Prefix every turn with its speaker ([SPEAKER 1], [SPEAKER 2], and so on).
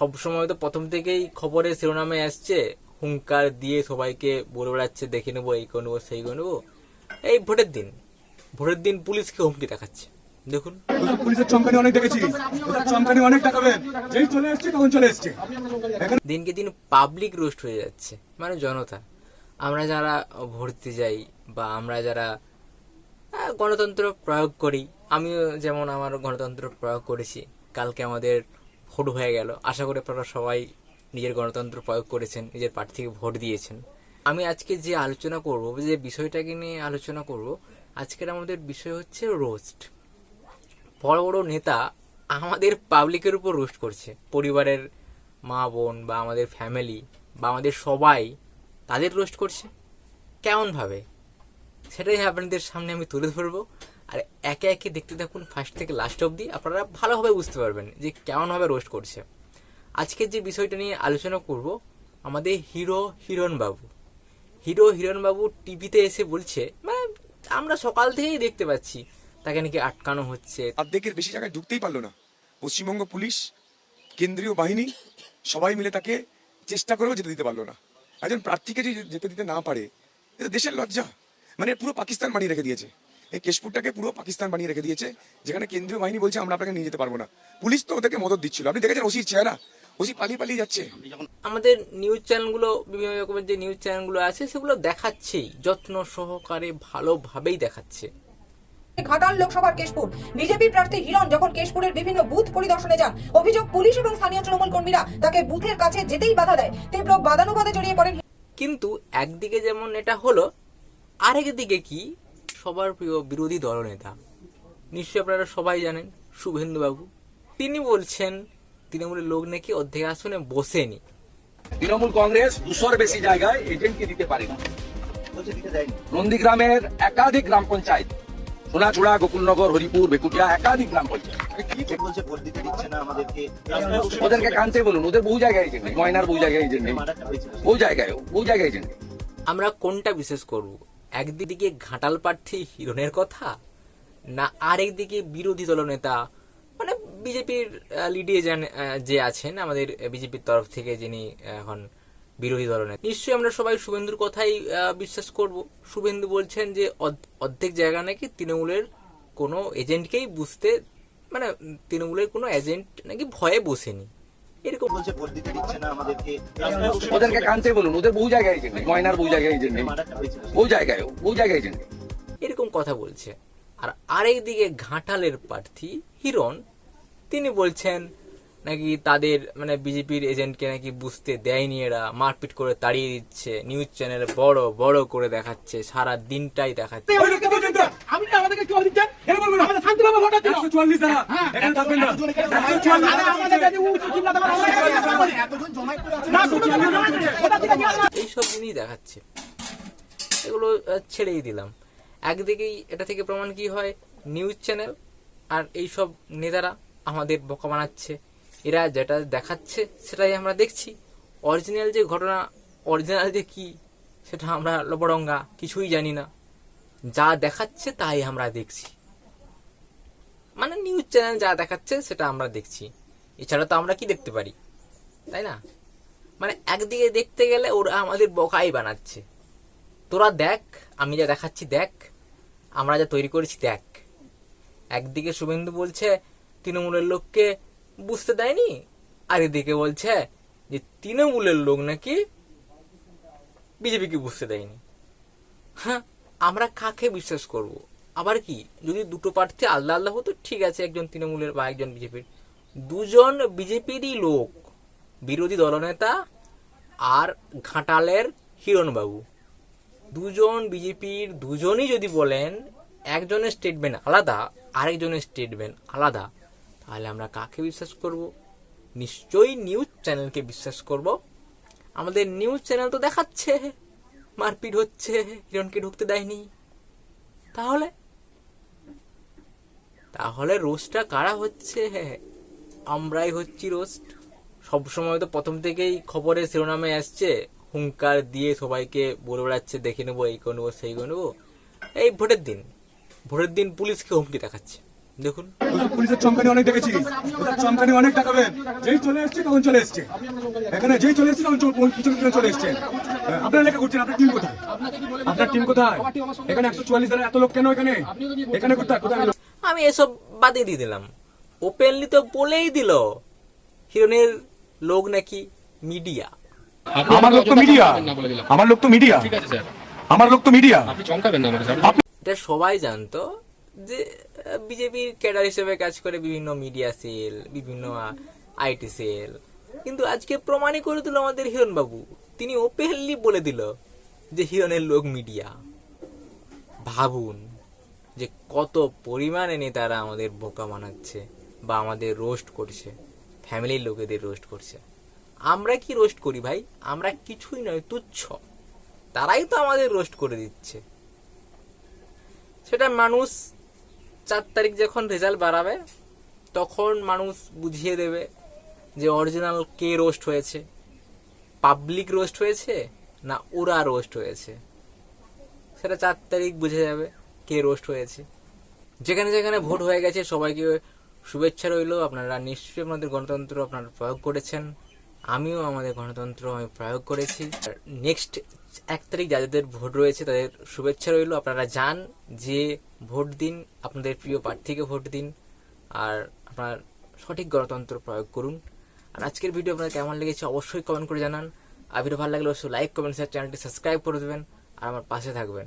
[SPEAKER 1] সবসময় তো প্রথম থেকেই খবরের শিরোনামে আসছে হুঙ্কার দিয়ে সবাইকে বলে বেড়াচ্ছে দেখে নেব এই করে নেব সেই করে নেব। এই ভোটের দিন ভোটের দিন পুলিশকে হুমকি দেখাচ্ছে। দেখুন।
[SPEAKER 2] পুলিশের চমকানি অনেক দেখেছি। চমকানি অনেক দেখাবেন। যেই চলে এসছে তখন চলে এসছে।
[SPEAKER 1] দিনকে দিন পাবলিক রোস্ট হয়ে যাচ্ছে মানে জনতা। আমরা যারা ভোট দিতে যাই বা আমরা যারা গণতন্ত্র প্রয়োগ করি আমিও যেমন আমার গণতন্ত্র প্রয়োগ করেছি কালকে আমাদের ভোট হয়ে গেল। আশা করি আপনারা সবাই নিজের গণতন্ত্র প্রয়োগ করেছেন, নিজের প্রার্থীকে ভোট দিয়েছেন। আমি আজকে যে আলোচনা করব, যে বিষয়টাকে নিয়ে আলোচনা করব, আজকের আমাদের বিষয় হচ্ছে রোস্ট বড় বড় নেতা আমাদের পাবলিকের উপর রোস্ট করছে। পরিবারের মা, বোন বা আমাদের ফ্যামিলি বা আমাদের সবাই তাদের রোস্ট করছে। কেমনভাবে? সেটাই আপনাদের সামনে আমি তুলে ধরবো। আর একে একে দেখতে থাকুন ফার্স্ট থেকে লাস্ট অবধি, আপনারা ভালোভাবে বুঝতে পারবেন যে কেমনভাবে রোস্ট করছে। আজকের যে বিষয়টা নিয়ে আলোচনা করব, আমাদের হিরো হিরণ বাবু। হিরো হিরণ বাবু টিভিতে এসে বলছে মানে আমরা সকাল থেকেই দেখতে পাচ্ছি, তাকে নাকি আটকানো হচ্ছে।
[SPEAKER 3] অর্ধেকের বেশি জায়গায় ঢুকতেই পারল না। পশ্চিমবঙ্গ পুলিশ, কেন্দ্রীয় বাহিনী, সবাই মিলে তাকে চেষ্টা করেও যেতে দিতে পারল না। একজন প্রার্থীকে যদি যেতে দিতে না পারে এটা দেশের লজ্জা। মানে পুরো পাকিস্তান বানিয়ে রেখে দিয়েছে। এই কেশপুরটাকে পুরো পাকিস্তান বানিয়ে রেখে দিয়েছে যেখানে কেন্দ্রীয় বাহিনী বলছে আমরা আপনাকে নিয়ে যেতে পারব না। পুলিশ তো ওদেরকে মদত দিচ্ছিল। আপনি দেখেছেন ওসির চেহারা ওসি পালিয়ে পালিয়ে যাচ্ছে।
[SPEAKER 1] আমাদের নিউজ চ্যানেলগুলো বিভিন্ন রকমের যে নিউজ চ্যানেলগুলো আছে সেগুলো দেখাচ্ছেই যত্ন সহকারে ভালোভাবেই দেখাচ্ছে।
[SPEAKER 4] ঘাটাল লোকসভার কেশপুর। বিজেপি প্রার্থী হিরণ যখন কেশপুরের বিভিন্ন বুথ পরিদর্শনে যান অভিযোগ পুলিশ এবং স্থানীয় তৃণমূল কর্মীরা তাকে বুথের কাছে যেতেই বাধা দেয়। তীব্র বাদানুবাদে জড়িয়ে পড়েন
[SPEAKER 1] কিন্তু একদিকে যেমন এটা হলো আরেক দিকে কি সবার প্রিয় বিরোধী দলনেতা। নিশ্চয়ই আপনারা সবাই জানেন শুভেন্দুবাবু। তিনি বলছেন তৃণমূলের লোক নাকি অর্ধেক আসনে বসেনি।
[SPEAKER 5] তৃণমূল কংগ্রেস দুশোর বেশি জায়গায় এজেন্টকে দিতে পারে না। নন্দীগ্রামের একাধিক গ্রাম পঞ্চায়েত সোনাচূড়া গোকুলনগর হরিপুর বেকুটিয়া একাধিক গ্রাম পঞ্চায়েত। ওদেরকে কানতে বলুন ওদের বহু জায়গায় এজেন্ট ময়নার বহু জায়গায় এজেন্ট নেই। বহু জায়গায় বহু জায়গায় এজেন্ট
[SPEAKER 1] আমরা কোনটা বিশেষ করব? একদিকে ঘাটাল প্রার্থী হিরণের কথা, না আরেকদিকে বিরোধী দলনেতা মানে বিজেপির লিডে যে আছেন, আমাদের বিজেপির তরফ থেকে যিনি এখন বিরোধী দলনেতা নিশ্চয়ই আমরা সবাই শুভেন্দুর কথাই বিশ্বাস করব। শুভেন্দু বলছেন যে অর্ধেক জায়গা নাকি তৃণমূলের কোনো এজেন্টকেই বুঝতে মানে তৃণমূলের কোনো এজেন্ট নাকি ভয়ে বসেনি। এরকম
[SPEAKER 6] বলছে ভোট দিতে দিচ্ছে না আমাদেরকে।
[SPEAKER 5] ওদেরকে কানতে বলুন ওদের বহু জায়গায় এজেন্ট ময়নার বহু জায়গায় এজেন্ট বহু জায়গায় বহু জায়গায় এজেন্ট
[SPEAKER 1] এরকম কথা বলছে। আর আরেকদিকে ঘাটালের প্রার্থী হিরণ তিনি বলছেন নাকি তাদের মানে বিজেপির এজেন্টকে নাকি বুঝতে দেয়নি এরা মারপিট করে তাড়িয়ে দিচ্ছে নিউজ চ্যানেলে বড় বড় করে দেখাচ্ছে সারা দিনটাই দেখাচ্ছে
[SPEAKER 2] আমাদেরকে দিচ্ছেন বলবেন ভোট হচ্ছে এখানে থাকবেন না।
[SPEAKER 1] জিনিস দেখাচ্ছে। এগুলো ছেড়েই দিলাম। একদিকেই এটা থেকে প্রমাণ কি হয়? নিউজ চ্যানেল আর এইসব নেতারা আমাদের বোকা বানাচ্ছে। এরা যেটা দেখাচ্ছে সেটাই আমরা দেখছি। অরিজিনাল যে ঘটনা অরিজিনাল যে কি সেটা আমরা লবডঙ্গা কিছুই জানি না। যা দেখাচ্ছে তাই আমরা দেখছি। মানে নিউজ চ্যানেল যা দেখাচ্ছে সেটা আমরা দেখছি। এছাড়া তো আমরা কি দেখতে পারি? তাই না? মানে একদিকে দেখতে গেলে ওরা আমাদের বকাই বানাচ্ছে। তোরা দেখ, আমি যা দেখাচ্ছি দেখ, আমরা যা তৈরি করেছি দেখ। একদিকে শুভেন্দু বলছে, তৃণমূলের লোককে বুঝতে দেয়নি? আর এদিকে বলছে যে, তৃণমূলের লোক নাকি বিজেপিকে বুঝতে দেয়নি? হ্যাঁ আমরা কাকে বিশ্বাস করব? আবার কি? যদি দুটো প্রার্থী আলাদা আলাদা হতো, ঠিক আছে, একজন তৃণমূলের বা একজন বিজেপির। দুজন বিজেপিরই লোক, বিরোধী দলনেতা আর ঘাটালের হিরণবাবু। দুজন বিজেপির, দুজনই যদি বলেন, একজনের স্টেটমেন্ট আলাদা, আরেকজনের স্টেটমেন্ট আলাদা, তাহলে আমরা কাকে বিশ্বাস করব? নিশ্চয়ই নিউজ চ্যানেলকে বিশ্বাস করব। আমাদের নিউজ চ্যানেল তো দেখাচ্ছে। মারপিট হচ্ছে, হিরণকে ঢুকতে দেয়নি। তাহলে? তাহলে রোস্টটা কারা হচ্ছে? আমরাই হচ্ছি রোস্ট। সবসময় তো প্রথম থেকেই খবরের শিরোনামে আসছে, হুঙ্কার দিয়ে সবাইকে বলে বেড়াচ্ছে, দেখে নেব, এই করে নেব, সেই করে নেব। এই ভোটের দিন ভোটের দিন পুলিশকে হুমকি দেখাচ্ছে। দেখুন।
[SPEAKER 3] পুলিশের চমকানি অনেক দেখেছি। চমকানি অনেক যেই চলে এসছে তখন চলে এসছে। এখানে যেই চলে এসছে তখন পিছনে চলে এসছে। হ্যাঁ, আপনারা লেখা করছেন আপনার টিম কোথায়? আপনার টিম কোথায়? এখানে একশো চুয়াল্লিশ ধারা এত লোক কেন এখানে? এখানে কোথায়? কোথায়
[SPEAKER 1] আমি এসব বাদই দিয়ে দিলাম। ওপেনলি তো বলেই দিল। হিরোনের লোক নাকি মিডিয়া।
[SPEAKER 3] আমার লোক তো মিডিয়া। আমার লোক তো মিডিয়া। আমার লোক তো মিডিয়া।
[SPEAKER 1] এটা সবাই জানতো যে বিজেপির ক্যাডার হিসেবে কাজ করে বিভিন্ন মিডিয়া সেল, বিভিন্ন আইটি সেল। কিন্তু আজকে প্রমাণই করে দিল আমাদের হিরণ বাবু তিনি ওপেনলি বলে দিল যে হিরণের লোক মিডিয়া। ভাবুন যে কত পরিমাণে নেতারা আমাদের বোকা বানাচ্ছে বা আমাদের রোস্ট করছে। ফ্যামিলির লোকেদের রোস্ট করছে। আমরা কি রোস্ট করি ভাই? আমরা কিছুই নয়, তুচ্ছ। তারাই তো আমাদের রোস্ট করে দিচ্ছে। সেটা মানুষ চার তারিখ যখন রেজাল্ট বাড়াবে, তখন মানুষ বুঝিয়ে দেবে যে অরিজিনাল কে রোস্ট হয়েছে। পাবলিক রোস্ট হয়েছে না ওরা রোস্ট হয়েছে? সেটা চার তারিখ বুঝে যাবে কে রোস্ট হয়েছে। যেখানে যেখানে ভোট হয়ে গেছে, সবাইকে শুভেচ্ছা রইল। আপনারা নিশ্চয়ই আপনাদের গণতন্ত্র আপনারা প্রয়োগ করেছেন। আমিও আমাদের গণতন্ত্র আমি প্রয়োগ করেছি। নেক্সট এক তারিখ যাদের ভোট রয়েছে তাদের শুভেচ্ছা রইল। আপনারা যান, যে ভোট দিন, আপনাদের প্রিয় প্রার্থীকে ভোট দিন, আর আপনার সঠিক গণতন্ত্র প্রয়োগ করুন। আর আজকের ভিডিও আপনার কেমন লেগেছে অবশ্যই কমেন্ট করে জানান। আর ভিডিও ভালো লাগলে অবশ্যই লাইক কমেন্ট শেয়ার চ্যানেলটি সাবস্ক্রাইব করে দেবেন। আর আমার পাশে থাকবেন।